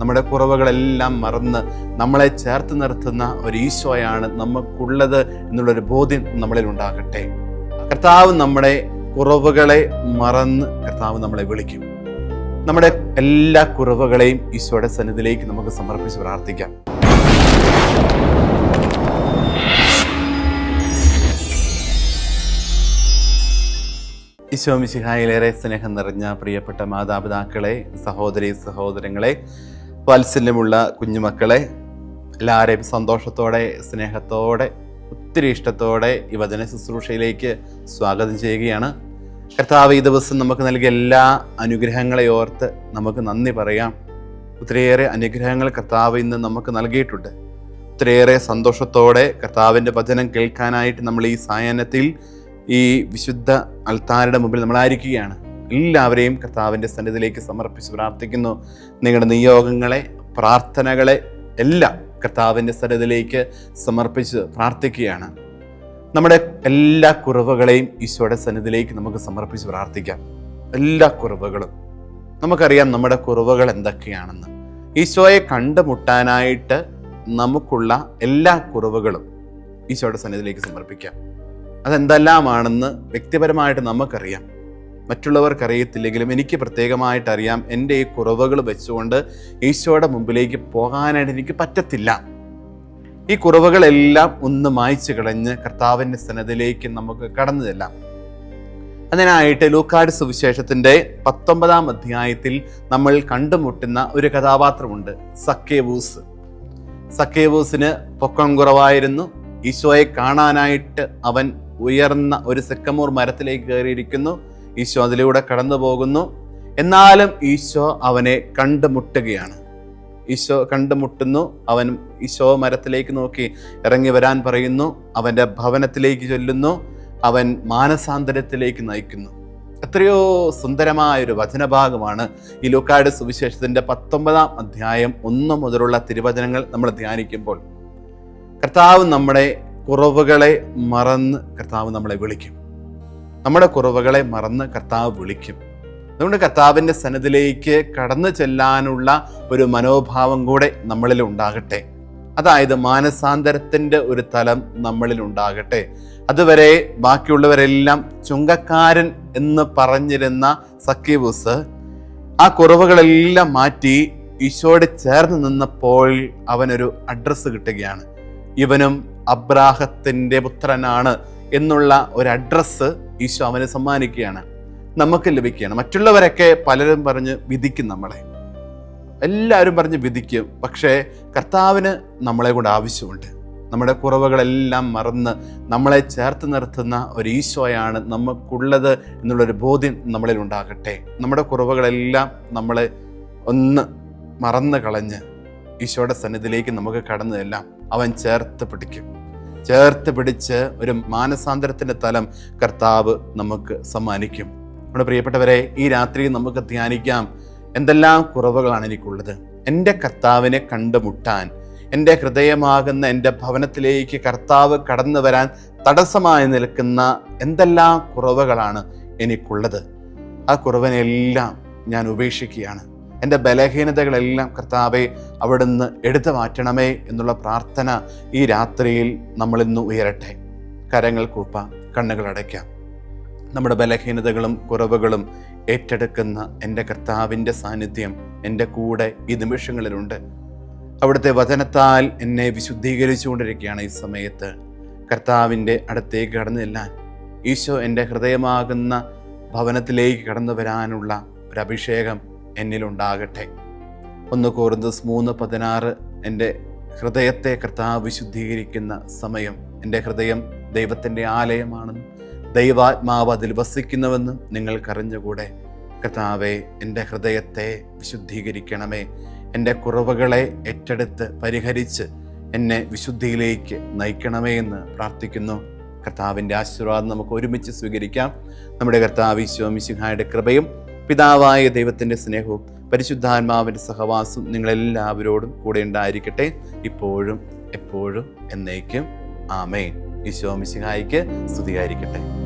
നമ്മുടെ കുറവുകളെല്ലാം മറന്ന് നമ്മളെ ചേർത്ത് നിർത്തുന്ന ഒരു ഈശോയാണ് നമുക്കുള്ളത് എന്നുള്ളൊരു ബോധ്യം നമ്മളിൽ ഉണ്ടാകട്ടെ. കർത്താവ് നമ്മുടെ കുറവുകളെ മറന്ന് കർത്താവ് നമ്മളെ വിളിക്കും. നമ്മുടെ എല്ലാ കുറവുകളെയും ഈശോയുടെ സന്നിധിയിലേക്ക് നമുക്ക് സമർപ്പിച്ച് പ്രാർത്ഥിക്കാം. ഈശോ മിശിഹായിലേറെ സ്നേഹം നിറഞ്ഞ പ്രിയപ്പെട്ട മാതാപിതാക്കളെ സഹോദരി സഹോദരങ്ങളെ വാത്സല്യമുള്ള കുഞ്ഞുമക്കളെ എല്ലാവരെയും സന്തോഷത്തോടെ സ്നേഹത്തോടെ ഒത്തിരി ഇഷ്ടത്തോടെ ഈ വചന ശുശ്രൂഷയിലേക്ക് സ്വാഗതം ചെയ്യുകയാണ്. കർത്താവ് ഈ ദിവസം നമുക്ക് നൽകിയ എല്ലാ അനുഗ്രഹങ്ങളെ ഓർത്ത് നമുക്ക് നന്ദി പറയാം. ഒത്തിരിയേറെ അനുഗ്രഹങ്ങൾ കർത്താവ് ഇന്ന് നമുക്ക് നൽകിയിട്ടുണ്ട്. ഒത്തിരിയേറെ സന്തോഷത്തോടെ കർത്താവിന്റെ വചനം കേൾക്കാനായിട്ട് നമ്മൾ ഈ സായാഹ്നത്തിൽ ഈ വിശുദ്ധ അൾത്താരുടെ മുമ്പിൽ നമ്മളായിരിക്കുകയാണ്. എല്ലാവരെയും കർത്താവിന്റെ സന്നിധിയിലേക്ക് സമർപ്പിച്ച് പ്രാർത്ഥിക്കുന്നു. നിങ്ങളുടെ നിയോഗങ്ങളെ പ്രാർത്ഥനകളെ എല്ലാം കർത്താവിന്റെ സന്നിധിയിലേക്ക് സമർപ്പിച്ച് പ്രാർത്ഥിക്കുകയാണ്. നമ്മുടെ എല്ലാ കുറവുകളെയും ഈശോയുടെ സന്നിധിയിലേക്ക് നമുക്ക് സമർപ്പിച്ച് പ്രാർത്ഥിക്കാം. എല്ലാ കുറവുകളും. നമുക്കറിയാം നമ്മുടെ കുറവുകൾ എന്തൊക്കെയാണെന്ന്. ഈശോയെ കണ്ടുമുട്ടാനായിട്ട് നമുക്കുള്ള എല്ലാ കുറവുകളും ഈശോയുടെ സന്നിധിയിലേക്ക് സമർപ്പിക്കാം. അതെന്തെല്ലാമാണെന്ന് വ്യക്തിപരമായിട്ട് നമുക്കറിയാം. മറ്റുള്ളവർക്ക് അറിയത്തില്ലെങ്കിലും എനിക്ക് പ്രത്യേകമായിട്ട് അറിയാം എന്റെ ഈ കുറവുകൾ വെച്ചുകൊണ്ട് ഈശോയുടെ മുമ്പിലേക്ക് പോകാനായിട്ട് എനിക്ക് പറ്റത്തില്ല. ഈ കുറവുകളെല്ലാം ഒന്ന് മായ്ച്ചു കളഞ്ഞ് കർത്താവിന്റെ സന്നദ്ധയിലേക്ക് നമുക്ക് കടന്നു ചെല്ലാം അതിനായിട്ട് ലൂക്കാട് സുവിശേഷത്തിന്റെ പത്തൊമ്പതാം അധ്യായത്തിൽ നമ്മൾ കണ്ടുമുട്ടുന്ന ഒരു കഥാപാത്രമുണ്ട് സക്കേവൂസ്. സക്കേവൂസിന് പൊക്കം കുറവായിരുന്നു. ഈശോയെ കാണാനായിട്ട് അവൻ ഉയർന്ന ഒരു സെക്കമൂർ മരത്തിലേക്ക് കയറിയിരിക്കുന്നു. ഈശോ അതിലൂടെ കടന്നു പോകുന്നു. എന്നാലും ഈശോ അവനെ കണ്ടുമുട്ടുകയാണ്. ഈശോ കണ്ടുമുട്ടുന്നു. അവൻ ഈശോ മരത്തിലേക്ക് നോക്കി ഇറങ്ങി വരാൻ പറയുന്നു. അവന്റെ ഭവനത്തിലേക്ക് ചൊല്ലുന്നു. അവൻ മാനസാന്തരത്തിലേക്ക് നയിക്കുന്നു. എത്രയോ സുന്ദരമായ ഒരു വചനഭാഗമാണ് ഈ ലൂക്കാട് സുവിശേഷത്തിന്റെ പത്തൊമ്പതാം അധ്യായം ഒന്ന് മുതലുള്ള തിരുവചനങ്ങൾ നമ്മൾ ധ്യാനിക്കുമ്പോൾ. കർത്താവ് നമ്മുടെ കുറവുകളെ മറന്ന് കർത്താവ് നമ്മളെ വിളിക്കും. നമ്മുടെ കുറവുകളെ മറന്ന് കർത്താവ് വിളിക്കും. അതുകൊണ്ട് കർത്താവിന്റെ സന്നദ്ധിലേക്ക് കടന്നു ചെല്ലാനുള്ള ഒരു മനോഭാവം കൂടെ നമ്മളിൽ ഉണ്ടാകട്ടെ. അതായത് മാനസാന്തരത്തിന്റെ ഒരു തലം നമ്മളിൽ ഉണ്ടാകട്ടെ. അതുവരെ ബാക്കിയുള്ളവരെല്ലാം ചുങ്കക്കാരൻ എന്ന് പറഞ്ഞിരുന്ന സക്കീബൂസ് ആ കുറവുകളെല്ലാം മാറ്റി ഈശോയോട് ചേർന്ന് നിന്നപ്പോൾ അവനൊരു അഡ്രസ്സ് കിട്ടുകയാണ്. ഇവനും അബ്രാഹത്തിന്റെ പുത്രനാണ് എന്നുള്ള ഒരു അഡ്രസ്സ് ഈശോ അവനെ സമ്മാനിക്കുകയാണ്. നമുക്ക് ലഭിക്കുകയാണ്. മറ്റുള്ളവരൊക്കെ പലരും പറഞ്ഞ് വിധിക്കും നമ്മളെ. എല്ലാവരും പറഞ്ഞ് വിധിക്കും. പക്ഷേ കർത്താവിന് നമ്മളെ കൊണ്ട് ആവശ്യമുണ്ട്. നമ്മുടെ കുറവുകളെല്ലാം മറന്ന് നമ്മളെ ചേർത്ത് നിർത്തുന്ന ഒരു ഈശോയാണ് നമുക്കുള്ളത് എന്നുള്ളൊരു ബോധ്യം നമ്മളിൽ ഉണ്ടാകട്ടെ. നമ്മുടെ കുറവുകളെല്ലാം നമ്മളെ ഒന്ന് മറന്നു കളഞ്ഞ് ഈശോയുടെ സന്നിധിയിലേക്ക് നമുക്ക് കടന്നതെല്ലാം അവൻ ചേർത്ത് പിടിക്കും. ചേർത്ത് പിടിച്ച് ഒരു മാനസാന്തരത്തിന്റെ തലം കർത്താവ് നമുക്ക് സമ്മാനിക്കും. നമ്മുടെ പ്രിയപ്പെട്ടവരെ ഈ രാത്രി നമുക്ക് ധ്യാനിക്കാം എന്തെല്ലാം കുറവുകളാണ് എനിക്കുള്ളത്? എന്റെ കർത്താവിനെ കണ്ടുമുട്ടാൻ എന്റെ ഹൃദയമാകുന്ന എന്റെ ഭവനത്തിലേക്ക് കർത്താവ് കടന്നു വരാൻ തടസ്സമായി നിൽക്കുന്ന എന്തെല്ലാം കുറവുകളാണ് എനിക്കുള്ളത്? ആ കുറവിനെല്ലാം ഞാൻ ഉപേക്ഷിക്കുകയാണ്. എന്റെ ബലഹീനതകളെല്ലാം കർത്താവെ അവിടുന്ന് എടുത്തു മാറ്റണമേ എന്നുള്ള പ്രാർത്ഥന ഈ രാത്രിയിൽ നമ്മളിന്ന് ഉയരട്ടെ. കരങ്ങൾ കൂപ്പ കണ്ണുകൾ അടയ്ക്കാം. നമ്മുടെ ബലഹീനതകളും കുറവുകളും ഏറ്റെടുക്കുന്ന എന്റെ കർത്താവിന്റെ സാന്നിധ്യം എന്റെ കൂടെ ഈ നിമിഷങ്ങളിലുണ്ട്. അവിടുത്തെ വചനത്താൽ എന്നെ വിശുദ്ധീകരിച്ചുകൊണ്ടിരിക്കുകയാണ് ഈ സമയത്ത്. കർത്താവിന്റെ അടുത്തേക്ക് കടന്നു ചെല്ലാൻ ഈശോ എന്റെ ഹൃദയമാകുന്ന ഭവനത്തിലേക്ക് കടന്നു വരാനുള്ള ഒരു അഭിഷേകം എന്നിലുണ്ടാകട്ടെ. ഒന്ന് കോറിന്തസ് മൂന്ന് പതിനാറ് എന്റെ ഹൃദയത്തെ കർത്താവ് വിശുദ്ധീകരിക്കുന്ന സമയം. എന്റെ ഹൃദയം ദൈവത്തിന്റെ ആലയമാണെന്നും ദൈവാത്മാവ് അതിൽ വസിക്കുന്നുവെന്നും നിങ്ങൾക്കറിഞ്ഞുകൂടെ? കർത്താവെ എന്റെ ഹൃദയത്തെ വിശുദ്ധീകരിക്കണമേ. എന്റെ കുറവുകളെ ഏറ്റെടുത്ത് പരിഹരിച്ച് എന്നെ വിശുദ്ധിയിലേക്ക് നയിക്കണമേ എന്ന് പ്രാർത്ഥിക്കുന്നു. കർത്താവിന്റെ ആശീർവാദം നമുക്ക് ഒരുമിച്ച് സ്വീകരിക്കാം. നമ്മുടെ കർത്താവ് ഈശോമിശിഹായുടെ കൃപയും പിതാവായ ദൈവത്തിന്റെ സ്നേഹവും പരിശുദ്ധാത്മാവിന്റെ സഹവാസം നിങ്ങളെല്ലാവരോടും കൂടെ ഉണ്ടായിരിക്കട്ടെ. ഇപ്പോഴും എപ്പോഴും എന്നേക്കും. ആമേ ഈശോ മിശിഹായിക്ക് സ്തുതിയായിരിക്കട്ടെ.